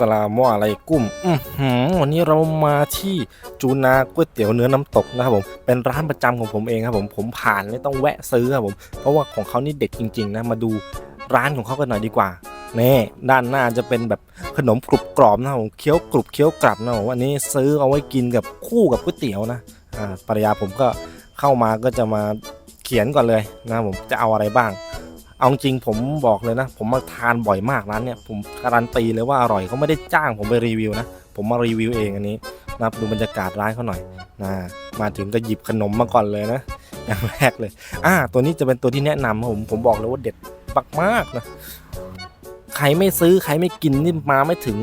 สลามอะไรกุ้มอือวันนี้เรามาที่จูนาก๋วยเตี๋ยวเนื้อน้ำตกนะครับผมเป็นร้านประจำของผมเองครับผมผมผ่านไม่ต้องแวะซื้อครับผมเพราะว่าของเขานี่เด็ดจริงๆนะมาดูร้านของเขากันหน่อยดีกว่านี่ด้านหน้าจะเป็นแบบขนมกรุบกรอบนะครับผมเคี้ยวกรุบเคี้ยวกรับนะครับผมวันนี้ซื้อเอาไว้กินกับคู่กับก๋วยเตี๋ยวนะอ่าภรรยาผมก็เข้ามาก็จะมาเขียนก่อนเลยนะครับผมจะเอาอะไรบ้าง เอาจริงผมบอกเลยนะ ผมมาทานบ่อยมากร้านเนี่ยผมการันตีเลยว่าอร่อยเขาไม่ได้จ้างผมไปรีวิวนะ ผมมารีวิวเองอันนี้นะดูบรรยากาศร้านเขาหน่อยนะมาถึงก็หยิบขนมมาก่อนเลยนะอย่างแรกเลยอ่าตัวนี้จะเป็นตัวที่แนะนำผมผมบอกเลยว่าเด็ดมากๆนะใครไม่ซื้อใครไม่กินนี่มาไม่ถึง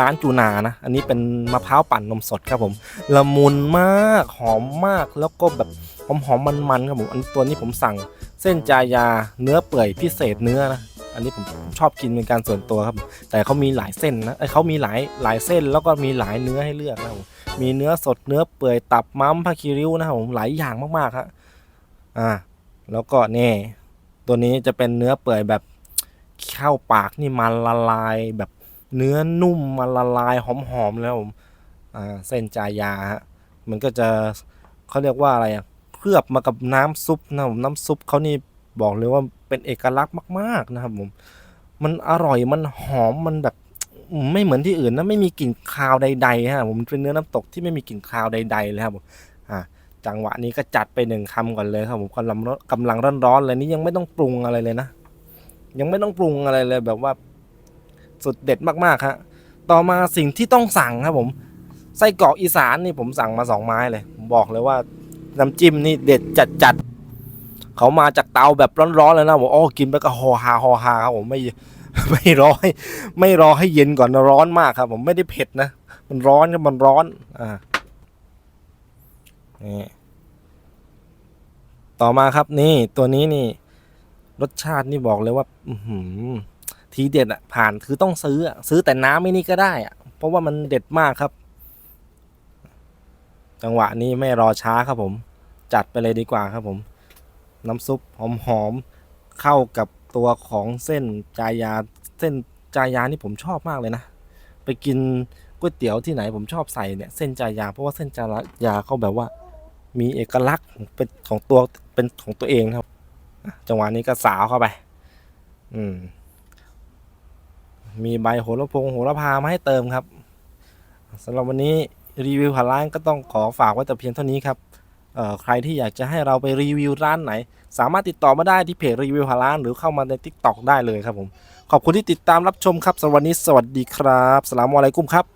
ร้านจูนานะ อันนี้เป็นมะพร้าวปั่นนมสดครับผม ละมุนมากหอมมากแล้วก็แบบหอมหอมมันมันๆครับผมอันตัวนี้ผมสั่งเส้นจายาเนื้อเปื่อยพิเศษเนื้อนะอันนี้ผมชอบกินเป็นการส่วนตัวครับ แต่เขามีหลายเส้นนะเอ้ยเขามีหลายหลายเส้นแล้วก็มีหลายเนื้อให้เลือกนะครับผมมีเนื้อสดเนื้อเปื่อยตับม้ามผ้าคีริ้วนะครับผมหลายอย่างมากๆครับอ่า แล้วก็นี่ตัวนี้จะเป็นเนื้อเปื่อยแบบเข้าปากนี่มันละลายแบบ เนื้อนุ่มมันละลายหอมๆแล้วผมอ่าเส้นจายาฮะมันก็จะเขาเรียกว่าอะไรอะเคลือบมากับน้ำซุปนะผมน้ำซุปเขานี่บอกเลยว่าเป็นเอกลักษณ์มาก ๆนะครับผมมันอร่อยมันหอมมันแบบไม่เหมือนที่อื่นนะไม่มีกลิ่นคาวใดๆฮะผมเป็นเนื้อน้ำตกที่ไม่มีกลิ่นคาวใดๆเลยครับผมอ่าจังหวะนี้ก็จัดไปหนึ่งคำก่อนเลยครับผมกำลังกำลังร้อนๆเลยนี่ยังไม่ต้องปรุงอะไรเลยนะ ยังไม่ต้องปรุงอะไรเลยแบบว่า สุดเด็ดมากๆฮะต่อมาสิ่งที่ต้องสั่งครับผมไส้กรอกอีสานนี่ผมสั่งมาสองไม้เลยผมบอกเลยว่าน้ำจิ้มนี่เด็ดจัดจัดๆเขามาจากเตาแบบร้อนๆเลยนะผมโอ้กินไปก็ฮอฮาฮอฮาครับผมไม่ไม่รอให้ไม่รอให้เย็นก่อนนะร้อนมากครับ ผมไม่ได้เผ็ดนะ มันร้อนครับมันร้อนอ่านี่ต่อมาครับนี่ตัวนี้นี่ รสชาตินี่บอกเลยว่า อือหือ ทีเด็ดอะผ่านคือต้องซื้อซื้อแต่น้ำไม่นี่ก็ได้อะเพราะว่ามันเด็ดมากครับ จังหวะนี้ไม่รอช้าครับผม จัดไปเลยดีกว่าครับผม น้ำซุปหอมๆเข้ากับตัวของเส้นจายาเส้นจายานี่ผมชอบมากเลยนะ ไปกินก๋วยเตี๋ยวที่ไหนผมชอบใส่เนี่ยเส้นจายา เพราะว่าเส้นจายาเขาแบบว่า มีเอกลักษณ์เป็นของตัวเป็นของตัวเองครับ จังหวะนี้ก็สาวเข้าไป อืม มีใบโหระพงโหระพามาให้เติมครับสำหรับวันนี้รีวิวผ่านร้านก็ต้องขอฝากไว้แต่เพียงเท่านี้ครับใครที่อยากจะให้เราไปรีวิวร้านไหน สามารถติดต่อมาได้ที่เพจรีวิวผ่านร้าน หรือเข้ามาใน t ิ k t o อกได้เลยครับผม ขอบคุณที่ติดตามรับชมครับสวัสวัสดีครับสลามอะลัยกุ้มครับ